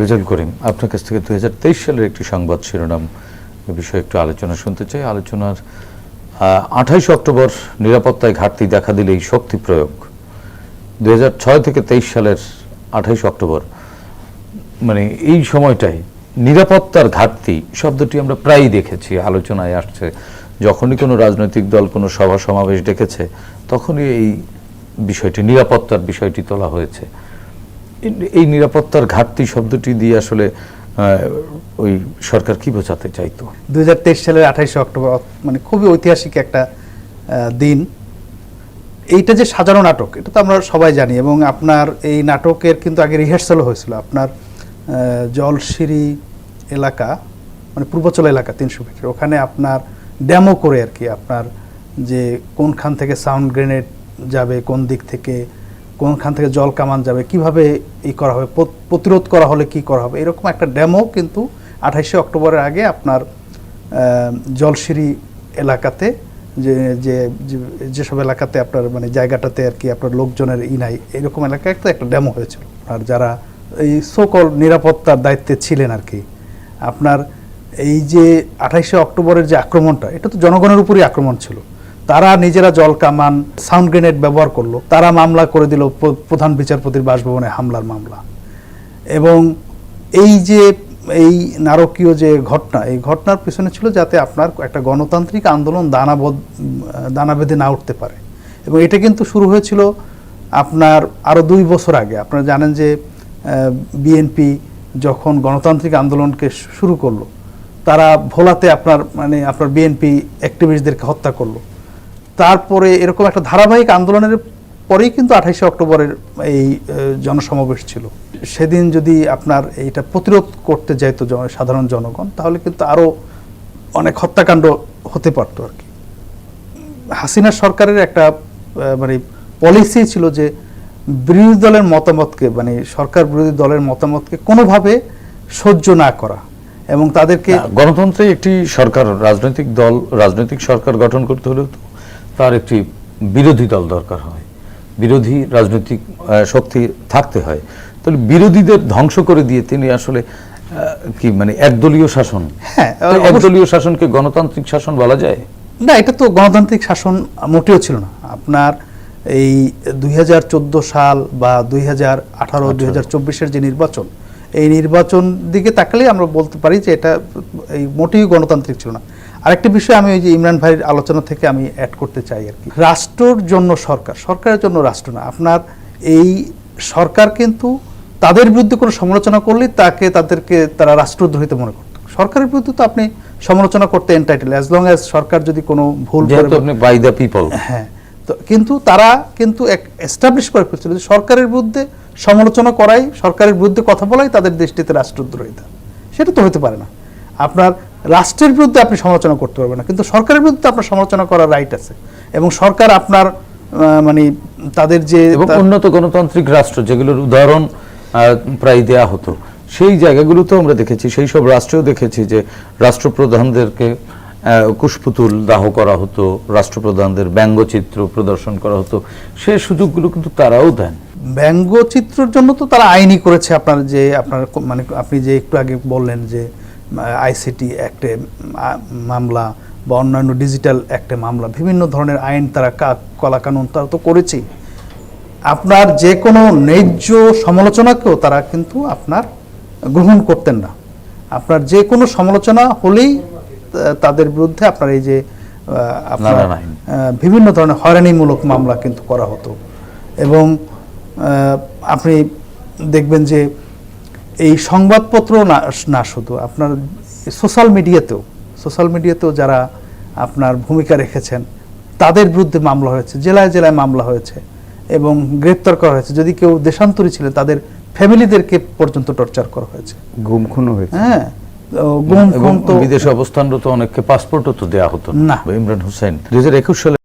রেজাল করিম, আপনার কাছ থেকে দুই সালের একটি সংবাদ শিরোনাম এ বিষয়ে একটু আলোচনা শুনতে চাই। আলোচনার আঠাইশ অক্টোবর নিরাপত্তায় ঘাটতি দেখা দিলে এই শক্তি প্রয়োগ। দুই থেকে তেইশ সালের আঠাইশ অক্টোবর মানে এই সময়টায় নিরাপত্তার ঘাটতি শব্দটি আমরা প্রায়ই দেখেছি, আলোচনায় আসছে। যখনই কোনো রাজনৈতিক দল, কোনো সভা সমাবেশ ডেকেছে, তখনই এই বিষয়টি, নিরাপত্তার বিষয়টি তোলা হয়েছে। এই- নিরাপত্তার ঘাটতি শব্দটি দিয়ে আসলে ওই সরকার কি বোঝাতে চাইতো? দু হাজার তেইশ সালের আঠাইশে অক্টোবর মানে খুবই ঐতিহাসিক একটা দিন। এইটা যে সাজানো নাটক এটা তো আমরা সবাই জানি এবং আপনার এই নাটকের কিন্তু আগে রিহার্সালও হয়েছিল। আপনার আহ, জলসিঁড়ি এলাকা মানে পূর্বাচল এলাকা তিনশো ফিটের ওখানে আপনার ড্যামো করে আর কি আপনার যে কোনখান থেকে সাউন্ড গ্রেনেড যাবে কোন দিক থেকে কোনখান থেকে জল কামান যাবে, কীভাবে ই করা হবে প্রতিরোধ করা হলে কি করা হবে, এরকম একটা ড্যামো কিন্তু আঠাইশে অক্টোবরের আগে আপনার জলসিঁড়ি এলাকাতে যে যে যেসব এলাকাতে আপনার মানে জায়গাটাতে আর কি আপনার লোকজনের ই নাই, এরকম এলাকায় একটা একটা ড্যামো হয়েছিল। আর যারা এই সকল নিরাপত্তার দায়িত্বে ছিলেন আর কি, আপনার এই যে আঠাইশে অক্টোবরের যে আক্রমণটা, এটা তো জনগণের উপরই আক্রমণ ছিল। তারা নিজেরা জল কামান সাউন্ড গ্রেনেড ব্যবহার করল। তারা মামলা করে দিল প্রধান বিচারপতির বাসভবনে হামলার মামলা। এবং এই যে, এই নারকীয় যে ঘটনা, এই ঘটনার পিছনে ছিল যাতে আপনার একটা গণতান্ত্রিক আন্দোলন দানাবদ দানা বেঁধে না উঠতে পারে। এবং এটা কিন্তু শুরু হয়েছিল আপনার আরও দুই বছর আগে। আপনারা জানেন যে বিএনপি যখন গণতান্ত্রিক আন্দোলনকে শুরু করল, তারা ভোলাতে আপনার মানে আপনার বিএনপি অ্যাক্টিভিস্টদেরকে হত্যা করল। তারপরে এরকম একটা ধারাবাহিক আন্দোলনের পরেই কিন্তু আঠাইশে অক্টোবরের এই জনসমাবেশ ছিল। সেদিন যদি আপনার এইটা প্রতিরোধ করতে যাইতো সাধারণ জনগণ, তাহলে কিন্তু আরও অনেক হত্যাকাণ্ড হতে পারতো আর কি। হাসিনা সরকারের একটা মানে পলিসি ছিল যে বিরোধী দলের মতামতকে মানে সরকার বিরোধী দলের মতামতকে কোনোভাবে সহ্য না করা এবং তাদেরকে গণতন্ত্রে একটি সরকার, রাজনৈতিক দল, রাজনৈতিক সরকার গঠন করতে হলেও তার একটি বিরোধী দল দরকার হয়। বিরোধী রাজনৈতিক শক্তি থাকতে হয়। তাহলে বিরোধীদের ধ্বংস করে দিয়ে তিনি আসলে কি মানে একদলীয় শাসন? হ্যাঁ, একদলীয় শাসনকে গণতান্ত্রিক শাসন বলা যায়? না এটা তো গণতান্ত্রিক শাসন মোটেও ছিল না। আপনার এই দুই হাজার চোদ্দ সাল বা দুই হাজার আঠারো দুই হাজার চব্বিশের যে নির্বাচন এই নির্বাচন দিকে তাকালেই আমরা বলতে পারি যে এটা এই মোটেই গণতান্ত্রিক ছিল না। আরেকটি বিষয় আমি ওই যে ইমরান ভাইয়ের আলোচনা থেকে আমি অ্যাড করতে চাই আর কি। রাষ্ট্রর জন্য সরকার সরকারের জন্য রাষ্ট্র না আপনার এই সরকার কিন্তু তাদের বিরুদ্ধে কোনো সমালোচনা করলে তাকে তাদেরকে তারা রাষ্ট্রদ্রোহিত মনে করত। সরকারের বিরুদ্ধে তো আপনি সমালোচনা করতে এন্টাইটেল অ্যাজ লং অ্যাজ সরকার যদি কোনো ভুল করে আপনি বাই দ্য পিপল হ্যাঁ তো কিন্তু তারা কিন্তু এক এস্টাবলিশ করে ফেলছিল যে সরকারের বিরুদ্ধে সমালোচনা করাই সরকারের বিরুদ্ধে কথা বলাই তাদের দৃষ্টিতে রাষ্ট্রদ্রোহিতা। সেটা তো হতে পারে না। আপনার রাষ্ট্রের বিরুদ্ধে আপনি সমালোচনা করতে পারবেন না। কিন্তু সরকারের বিরুদ্ধে আপনার সমালোচনা করার রাইট আছে। এবং সরকার আপনার মানে তাদের যে উন্নত গণতান্ত্রিক রাষ্ট্র যেগুলোর উদাহরণ প্রায় দেয়া হতো। সেই জায়গাগুলোতেও আমরা দেখেছি সেই সব রাষ্ট্রেও দেখেছি যে রাষ্ট্রপ্রধানদেরকে আহ, কুশপুতুল দাহ করা হতো রাষ্ট্রপ্রধানদের ব্যঙ্গচিত্র প্রদর্শন করা হতো। সেই সুযোগগুলো কিন্তু তারাও দেন। ব্যঙ্গচিত্রের জন্য তো তারা আইনই করেছে আপনার যে আপনার মানে আপনি যে একটু আগে বললেন যে আইসিটি অ্যাক্টে মামলা বা অন্যান্য ডিজিটাল অ্যাক্টে মামলা বিভিন্ন ধরনের আইন তারা কা- কলাকানুন তারা তো করেছেই। আপনার যে কোনো ন্যায্য সমালোচনাকেও তারা কিন্তু আপনার গ্রহণ করতেন না। আপনার যে কোনো সমালোচনা হলেই তাদের বিরুদ্ধে আপনার এই যে আপনার বিভিন্ন ধরনের হয়রানিমূলক মামলা কিন্তু করা হতো। এবং আপনি দেখবেন যে এই সংবাদপত্র না না শুধু আপনার সোশ্যাল মিডিয়াতেও সোশ্যাল মিডিয়াতেও যারা আপনার ভূমিকা রেখেছেন তাদের বিরুদ্ধে মামলা হয়েছে জেলায় জেলায় মামলা হয়েছে এবং গ্রেপ্তার করা হয়েছে। যদি কেউ দেশান্তরী ছিলেন তাদের ফ্যামিলিদেরকে পর্যন্ত টর্চার করা হয়েছে। গুম খুন হয়েছে। হ্যাঁ তো গুম খুন তো বিদেশে অবস্থানরত অনেককে পাসপোর্টও তো দেওয়া হতো না। ইমরান হোসেন। দুই হাজার একুশ সালে